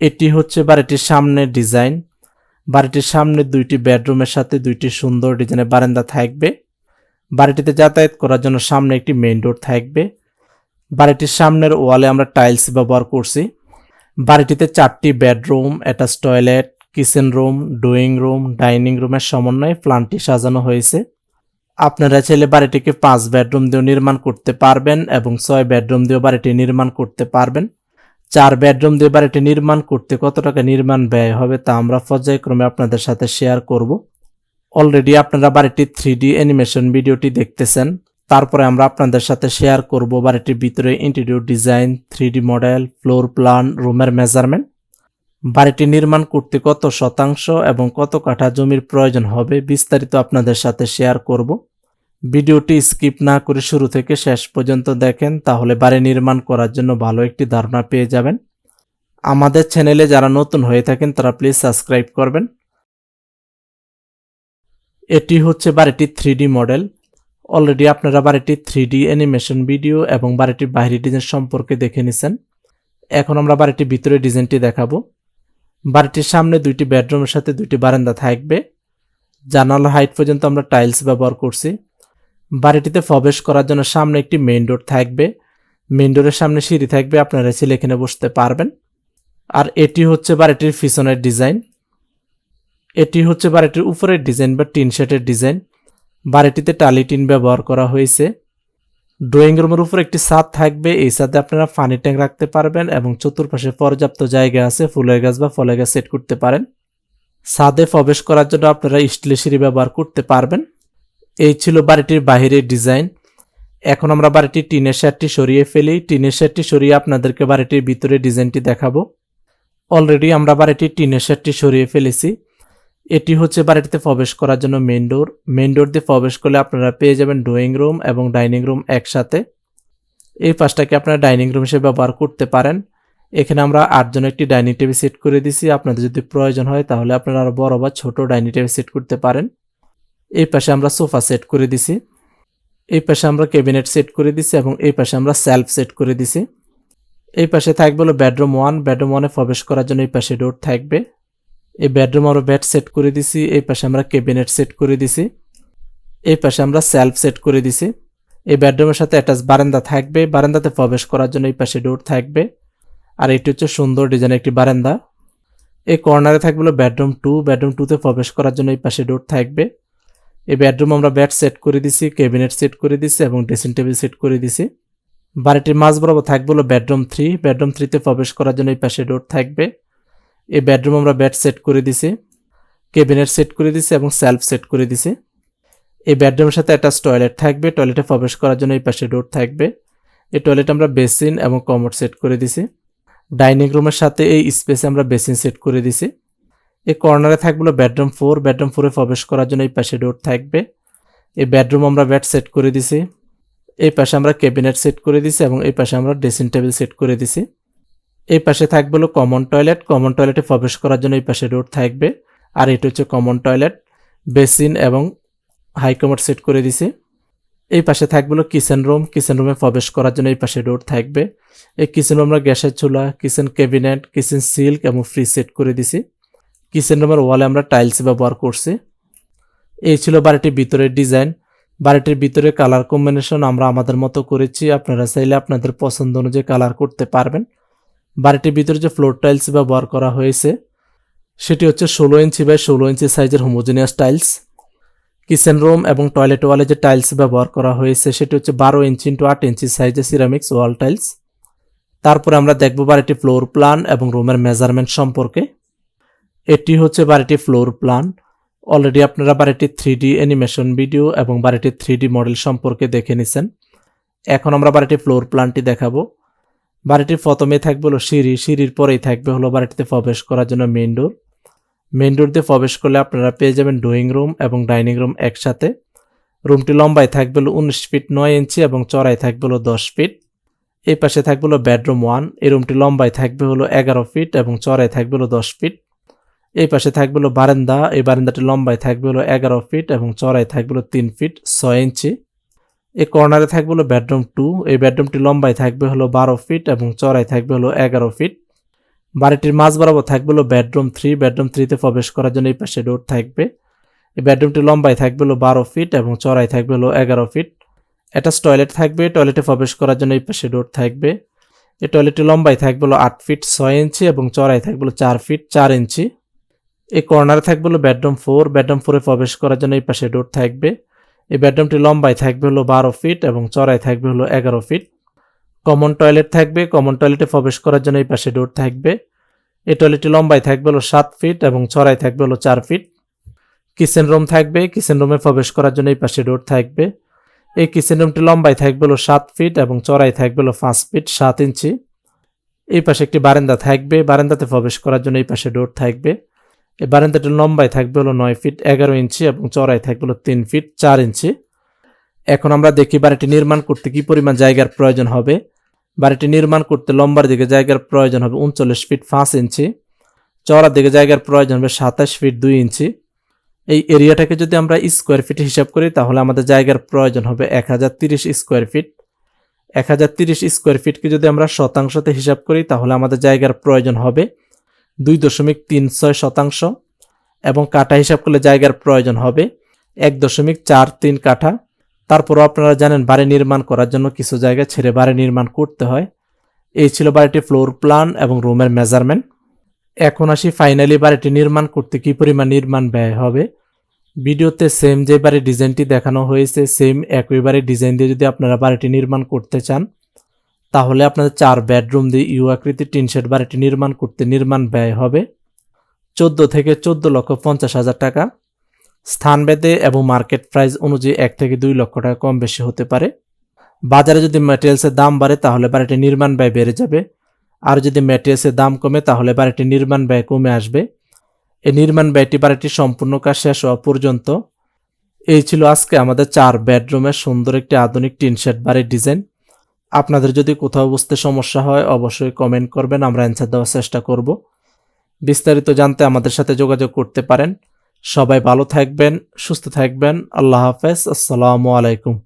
এটি হচ্ছে বাড়িটির সামনের ডিজাইন। বাড়িটির সামনে দুইটি বেডরুমের সাথে দুইটি সুন্দর ডিজাইনের বারান্দা থাকবে। বাড়িটিতে যাতায়াত করার জন্য সামনে একটি মেইন ডোর থাকবে। বাড়িটির সামনের ওয়ালে আমরা টাইলস ব্যবহার করছি। বাড়িটিতে চারটি bedroom, attach toilet, kitchen room, drawing room, dining রুমের সমন্বয়ে প্ল্যানটি সাজানো হয়েছে। আপনারা চাইলে বাড়িটিকে পাঁচ বেডরুম দিয়েও নির্মাণ করতে পারবেন এবং ছয় বেডরুম দিয়েও বাড়িটি নির্মাণ করতে পারবেন। চার বেডরুম দিয়ে বাড়িটি নির্মাণ করতে কত টাকা নির্মাণ ব্যয় হবে তা আমরা পর্যায়ক্রমে আপনাদের সাথে শেয়ার করব। অলরেডি আপনারা বাড়িটির থ্রি ডি অ্যানিমেশন ভিডিওটি দেখতেছেন। তারপরে আমরা আপনাদের সাথে শেয়ার করব বাড়িটির ভিতরে interior design three D model floor plan রুমের মেজারমেন্ট বাড়িটি নির্মাণ করতে কত শতাংশ এবং কত কাঠা জমির প্রয়োজন হবে বিস্তারিত আপনাদের সাথে শেয়ার করব। ভিডিওটি স্কিপ না করে শুরু থেকে শেষ পর্যন্ত দেখেন, তাহলে বাড়ি নির্মাণ করার জন্য ভালো একটি ধারণা পেয়ে যাবেন। আমাদের চ্যানেলে যারা নতুন হয়ে থাকেন, তারা প্লিজ সাবস্ক্রাইব করবেন। এটি হচ্ছে বাড়িটির থ্রি মডেল। অলরেডি আপনারা বাড়িটির থ্রি অ্যানিমেশন ভিডিও এবং বাড়িটির বাইরের ডিজাইন সম্পর্কে দেখে নিছেন। এখন আমরা বাড়িটির ভিতরে ডিজাইনটি দেখাবো। বাড়িটির সামনে দুইটি বেডরুমের সাথে দুইটি বারান্দা থাকবে। জানালা হাইট পর্যন্ত আমরা টাইলস ব্যবহার করছি। বাড়িটিতে প্রবেশ করার জন্য সামনে একটি মেইন ডোর থাকবে। মেইন ডোরের সামনে সিঁড়ি থাকবে, আপনারা ছেলে এখানে বসতে পারবেন। আর এটি হচ্ছে বাড়িটির পিছনের ডিজাইন এটি হচ্ছে বাড়িটির উপরের ডিজাইন বা টিন শেটের ডিজাইন বাড়িটিতে টালি টিন ব্যবহার করা হয়েছে। ড্রয়িং রুমের উপর একটি ছাদ থাকবে। এই ছাদে আপনারা পানি ট্যাঙ্ক রাখতে পারবেন এবং চতুর্পাশে পর্যাপ্ত জায়গা আছে, ফুলের গাছ বা ফলের গাছ সেট করতে পারেন। ছাদে প্রবেশ করার জন্য আপনারা স্টিলের সিঁড়ি ব্যবহার করতে পারবেন। এই ছিল বাড়িটির বাহিরের ডিজাইন। এখন আমরা বাড়িটির টিনের শার্টটি সরিয়ে ফেলি। টিনের শার্টটি সরিয়ে আপনাদেরকে বাড়িটির ভিতরে ডিজাইনটি দেখাবো। অলরেডি আমরা বাড়িটির টিনের শার্টটি সরিয়ে ফেলেছি। এটি হচ্ছে বাড়িটিতে প্রবেশ করার জন্য মেন ডোর মেন ডোর দিয়ে প্রবেশ করলে আপনারা পেয়ে যাবেন ড্রয়িং রুম এবং ডাইনিং রুম একসাথে। এই পাশটাকে আপনারা ডাইনিং রুম হিসেবে ব্যবহার করতে পারেন। এখানে আমরা আটজন একটি ডাইনিং টেবিল সেট করে দিছি আপনাদের যদি প্রয়োজন হয় তাহলে আপনারা আরও বড় বা ছোট ডাইনিং টেবিল সেট করতে পারেন। এই পাশে আমরা সোফা সেট করে দিছি। এই পাশে আমরা ক্যাবিনেট সেট করে দিছি এবং এই পাশে আমরা সেলফ সেট করে দিছি। এই পাশে থাকবে হলো বেডরুম ওয়ান। বেডরুম ওয়ানে প্রবেশ করার জন্য এই পাশে ডোর থাকবে। এই বেডরুম আরও বেড সেট করে দিছি। এই পাশে আমরা ক্যাবিনেট সেট করে দিছি। এই পাশে আমরা সেলফ সেট করে দিছি। এই বেডরুমের সাথে অ্যাটাচ বারান্দা থাকবে। বারান্দাতে প্রবেশ করার জন্য এই পাশে ডোর থাকবে। আর এটি হচ্ছে সুন্দর ডিজাইনের একটি বারান্দা। এই কর্নারে থাকবে বেডরুম টু। বেডরুম টুতে প্রবেশ করার জন্য এই পাশে ডোর থাকবে। এই বেডরুম আমরা বেড সেট করে দিছি ক্যাবিনেট সেট করে দিছি এবং ড্রেসিং টেবিল সেট করে দিছি। বাড়িটির মাঝ বরাবর থাকবে হলো বেডরুম থ্রি বেডরুম থ্রিতে প্রবেশ করার জন্য এই পাশে ডোর থাকবে। এই বেডরুম আমরা বেড সেট করে দিছি ক্যাবিনেট সেট করে দিছি এবং সেলফ সেট করে দিছি। এই বেডরুমের সাথে একটা টয়লেট থাকবে টয়লেটে প্রবেশ করার জন্য এই পাশে ডোর থাকবে। এই টয়লেট আমরা বেসিন এবং কমোড সেট করে দিছি। ডাইনিং রুমের সাথে এই স্পেসে আমরা বেসিন সেট করে দিছি। এই কর্নারে থাকবে বেডরুম ফোর। বেডরুম ফোরে প্রবেশ করার জন্য এই পাশে ডোর থাকবে। এই বেডরুম আমরা বেড সেট করে দিছি। এই পাশে আমরা ক্যাবিনেট সেট করে দিছি এবং এই পাশে আমরা ড্রেসিং টেবিল সেট করে দিছি। এই পাশে থাকবে হলো কমন টয়লেট। কমন টয়লেটে প্রবেশ করার জন্য এই পাশে ডোর থাকবে। আর এটা হচ্ছে কমন টয়লেট। বেসিন এবং হাইকমোড সেট করে দিছি। এই পাশে থাকবে হলো কিচেন রুম। কিচেন রুমে প্রবেশ করার জন্য এই পাশে ডোর থাকবে। এই কিচেন রুম আমরা গ্যাসের চুলা, কিচেন ক্যাবিনেট, কিচেন সিল্ক এবং ফ্রিজ সেট করে দিছি। কিচেন রুমের ওয়ালে আমরা টাইলস ব্যবহার করছি। এই ছিল বাড়িটির ভিতরের ডিজাইন বাড়িটির ভিতরে কালার কম্বিনেশন আমরা আমাদের মতো করেছি। আপনারা চাইলে আপনাদের পছন্দ অনুযায়ী কালার করতে পারবেন। বাড়িটির ভিতরে যে ফ্লোর টাইলস ব্যবহার করা হয়েছে, সেটি হচ্ছে ষোলো ইঞ্চি বাই ষোলো ইঞ্চি সাইজের হোমোজেনিয়াস টাইলস কিচেন রুম এবং টয়লেট ওয়ালে যে টাইলস ব্যবহার করা হয়েছে, সেটি হচ্ছে বারো ইঞ্চি ইন্টু আট ইঞ্চি সাইজের সিরামিক্স ওয়াল টাইলস তারপরে আমরা দেখব বাড়িটি ফ্লোর প্ল্যান এবং রুমের মেজারমেন্ট সম্পর্কে। এটি হচ্ছে বাড়িটির ফ্লোর প্ল্যান। অলরেডি আপনারা বাড়িটির থ্রি ডি অ্যানিমেশন ভিডিও এবং বাড়িটির থ্রি ডি মডেল সম্পর্কে দেখে নিছেন। এখন আমরা বাড়িটির ফ্লোর প্ল্যানটি দেখাবো। বাড়িটির প্রথমে থাকবে হলো সিঁড়ি। সিঁড়ির পরেই থাকবে হলো বাড়িটিতে প্রবেশ করার জন্য মেন ডোর মেন ডোর দিয়ে প্রবেশ করলে আপনারা পেয়ে যাবেন ড্রয়িং রুম এবং ডাইনিং রুম একসাথে। রুমটি লম্বায় থাকবে হলো উনিশ ফিট নয় ইঞ্চি এবং চড়াই থাকবে হলো দশ ফিট এই পাশে থাকবে হলো বেডরুম ওয়ান এই রুমটি লম্বায় থাকবে হলো এগারো ফিট এবং চড়াই থাকবে হলো দশ ফিট এই পাশে থাকবে হলো বারান্দা এই বারান্দাটি লম্বায় থাকবে হলো এগারো ফিট এবং চড়াই থাকবে হলো তিন ফিট ছয় ইঞ্চি এই কর্নারে থাকবে হলো বেডরুম টু এই বেডরুমটি লম্বায় থাকবে হলো বারো ফিট এবং চড়াই থাকবে হলো এগারো ফিট বাড়িটির মাঝ বরাবর থাকবে হলো বেডরুম থ্রি বেডরুম থ্রিতে প্রবেশ করার জন্য এই পাশে ডোর থাকবে এই বেডরুমটি লম্বায় থাকবে হলো বারো ফিট এবং চড়াই থাকবে হলো এগারো ফিট অ্যাটাচ টয়লেট থাকবে টয়লেটে প্রবেশ করার জন্য এই পাশে ডোর থাকবে এই টয়লেটটি লম্বায় থাকবে হলো আট ফিট ছয় ইঞ্চি এবং চড়াই থাকবে হলো চার ফিট চার ইঞ্চি এই কর্নারে থাকবে হলো বেডরুম ফোর বেডরুম ফোরে প্রবেশ করার জন্য এই পাশে ডোর থাকবে। এই বেডরুমটি লম্বায় থাকবে হলো বারো ফিট এবং চড়াই থাকবে হলো এগারো ফিট কমন টয়লেট থাকবে কমন টয়লেটে প্রবেশ করার জন্য এই পাশে ডোর থাকবে। এই টয়লেটটি লম্বায় থাকবে হলো সাত ফিট এবং চড়াই থাকবে হলো চার ফিট কিচেন রুম থাকবে কিচেন রুমে প্রবেশ করার জন্য এই পাশে ডোর থাকবে। এই কিচেন রুমটি লম্বায় থাকবে হলো সাত ফিট এবং চড়াই থাকবে হলো পাঁচ ফিট সাত ইঞ্চি। এই পাশে একটি বারান্দা থাকবে, বারান্দাতে প্রবেশ করার জন্য এই পাশে ডোর থাকবে। এই বারান্দাটির লম্বায় থাকবে হলো নয় ফিট, এগারো ইঞ্চি এবং চড়াই থাকবে হলো তিন ফিট, চার ইঞ্চি। এখন আমরা দেখি বাড়িটি নির্মাণ করতে কি পরিমাণ জায়গার প্রয়োজন হবে। বাড়িটি নির্মাণ করতে লম্বার দিকে জায়গার প্রয়োজন হবে উনচল্লিশ ফিট পাঁচ ইঞ্চি। চওড়ার দিকে জায়গার প্রয়োজন হবে সাতাশ ফিট দুই ইঞ্চি। এই এরিয়াটাকে যদি আমরা স্কোয়ার ফিট হিসাব করি, তাহলে আমাদের জায়গার প্রয়োজন হবে এক হাজার তিরিশ স্কোয়ার ফিট। এক হাজার তিরিশ স্কোয়ার ফিটকে যদি আমরা শতাংশতে হিসাব করি, তাহলে আমাদের জায়গার প্রয়োজন হবে দুই দশমিক তিন ছয় শতাংশ এবং কাঠা হিসাব করলে জায়গার প্রয়োজন হবে এক দশমিক চার তিন কাঠা। তারপরও আপনারা জানেন বাড়ি নির্মাণ করার জন্য কিছু জায়গা ছেড়ে বাড়ি নির্মাণ করতে হয়। এই ছিল বাড়িটি ফ্লোর প্ল্যান এবং রুমের মেজারমেন্ট এখন আসি ফাইনালি বাড়িটি নির্মাণ করতে কি পরিমাণ নির্মাণ ব্যয় হবে। ভিডিওতে সেম যে বাড়ির ডিজাইনটি দেখানো হয়েছে সেম একই বাড়ির ডিজাইন দিয়ে যদি আপনারা বাড়িটি নির্মাণ করতে চান তাহলে আপনাদের চার বেডরুম দিয়ে ইউ আকৃতির টিন শেড বাড়িটি নির্মাণ করতে নির্মাণ ব্যয় হবে চোদ্দ থেকে চোদ্দ লক্ষ পঞ্চাশ হাজার টাকা। স্থানভেদে এবং মার্কেট প্রাইস অনুযায়ী এক থেকে দুই লক্ষ টাকা কম বেশি হতে পারে। বাজারে যদি ম্যাটেরিয়ালসের দাম বাড়ে, তাহলে বাড়িটির নির্মাণ ব্যয় বেড়ে যাবে। আর যদি ম্যাটেরিয়ালসের দাম কমে, তাহলে বাড়িটির নির্মাণ ব্যয় কমে আসবে। এই নির্মাণ ব্যয়টি বাড়িটির সম্পূর্ণ কাজ শেষ হওয়া পর্যন্ত। এই ছিল আজকে আমাদের চার বেডরুমের সুন্দর একটি আধুনিক টিন শেড বাড়ির ডিজাইন। আপনাদের যদি কোথাও বুঝতে সমস্যা হয়, অবশ্যই কমেন্ট করবেন, আমরা অ্যান্সার দেওয়ার চেষ্টা করব। বিস্তারিত জানতে আমাদের সাথে যোগাযোগ করতে পারেন। সবাই ভালো থাকবেন, সুস্থ থাকবেন। আল্লাহ হাফেজ, আসসালামু আলাইকুম।